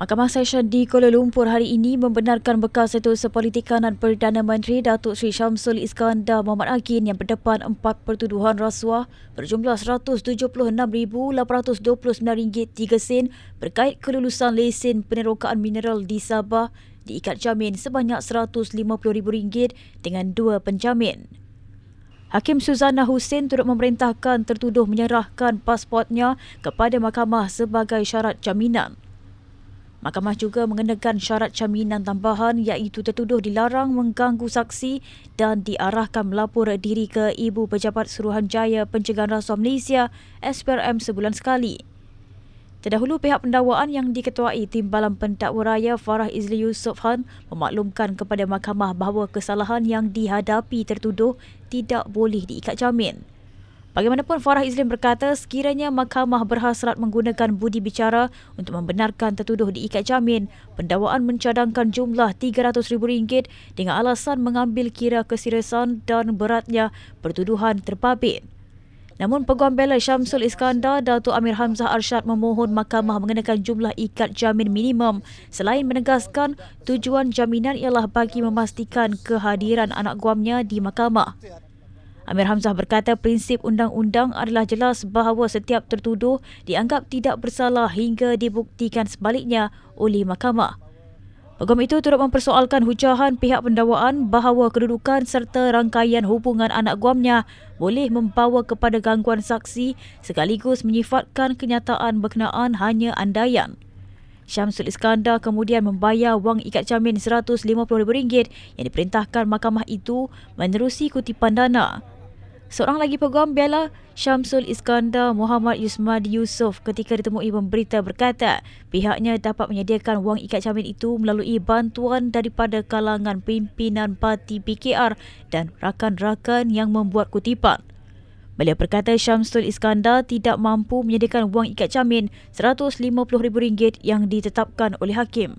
Mahkamah Session di Kuala Lumpur hari ini membenarkan bekas Setiausaha Politik Kanan Perdana Menteri Datuk Seri Syamsul Iskandar Muhammad Agin yang berdepan empat pertuduhan rasuah berjumlah RM176,829.3 berkait kelulusan lesen penerokaan mineral di Sabah diikat jamin sebanyak RM150,000 dengan dua penjamin. Hakim Suzana Hussein turut memerintahkan tertuduh menyerahkan pasportnya kepada mahkamah sebagai syarat jaminan. Mahkamah juga mengenakan syarat jaminan tambahan iaitu tertuduh dilarang mengganggu saksi dan diarahkan melapor diri ke Ibu Pejabat Suruhanjaya Pencegahan Rasuah Malaysia SPRM sebulan sekali. Terdahulu pihak pendakwaan yang diketuai Timbalan Pendakwa Raya Farah Izli Yusof Han memaklumkan kepada mahkamah bahawa kesalahan yang dihadapi tertuduh tidak boleh diikat jamin. Bagaimanapun Farah Izlin berkata sekiranya mahkamah berhasrat menggunakan budi bicara untuk membenarkan tertuduh diikat jamin, pendakwaan mencadangkan jumlah RM300,000 dengan alasan mengambil kira keseriusan dan beratnya pertuduhan terbabit. Namun Peguam Bela Syamsul Iskandar Datuk Amir Hamzah Arsyad memohon mahkamah mengenakan jumlah ikat jamin minimum selain menegaskan tujuan jaminan ialah bagi memastikan kehadiran anak guamnya di mahkamah. Amir Hamzah berkata prinsip undang-undang adalah jelas bahawa setiap tertuduh dianggap tidak bersalah hingga dibuktikan sebaliknya oleh mahkamah. Peguam itu turut mempersoalkan hujahan pihak pendakwaan bahawa kedudukan serta rangkaian hubungan anak guamnya boleh membawa kepada gangguan saksi sekaligus menyifatkan kenyataan berkenaan hanya andaian. Syamsul Iskandar kemudian membayar wang ikat jamin RM150,000 yang diperintahkan mahkamah itu menerusi kutipan dana. Seorang lagi peguam bela Syamsul Iskandar Muhammad Yusmadi Yusof ketika ditemui pemberita berkata pihaknya dapat menyediakan wang ikat jamin itu melalui bantuan daripada kalangan pimpinan parti PKR dan rakan-rakan yang membuat kutipan. Beliau berkata Syamsul Iskandar tidak mampu menyediakan wang ikat jamin RM150,000 yang ditetapkan oleh hakim.